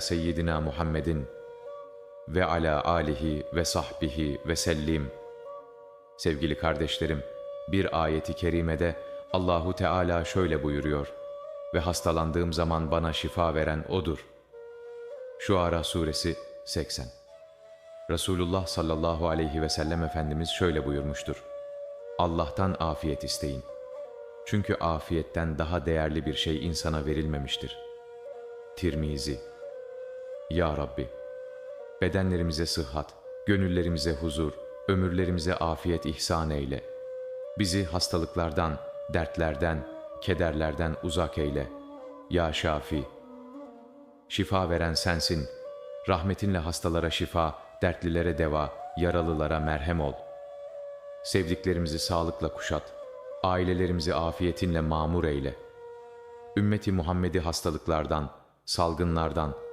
seyyidina Muhammedin ve ala alihi ve sahbihi ve sellim. Sevgili kardeşlerim, bir ayeti kerimede Allahu Teala şöyle buyuruyor ve hastalandığım zaman bana şifa veren odur. Şuara suresi 80. Resulullah sallallahu aleyhi ve sellem Efendimiz şöyle buyurmuştur. Allah'tan afiyet isteyin. Çünkü afiyetten daha değerli bir şey insana verilmemiştir. Tirmizi Ya Rabbi, bedenlerimize sıhhat, gönüllerimize huzur, ömürlerimize afiyet ihsan eyle. Bizi hastalıklardan, dertlerden, kederlerden uzak eyle. Ya Şafi, şifa veren sensin. Rahmetinle hastalara şifa, dertlilere deva, yaralılara merhem ol. Sevdiklerimizi sağlıkla kuşat, ailelerimizi afiyetinle mamur eyle. Ümmeti Muhammed'i hastalıklardan, salgınlardan,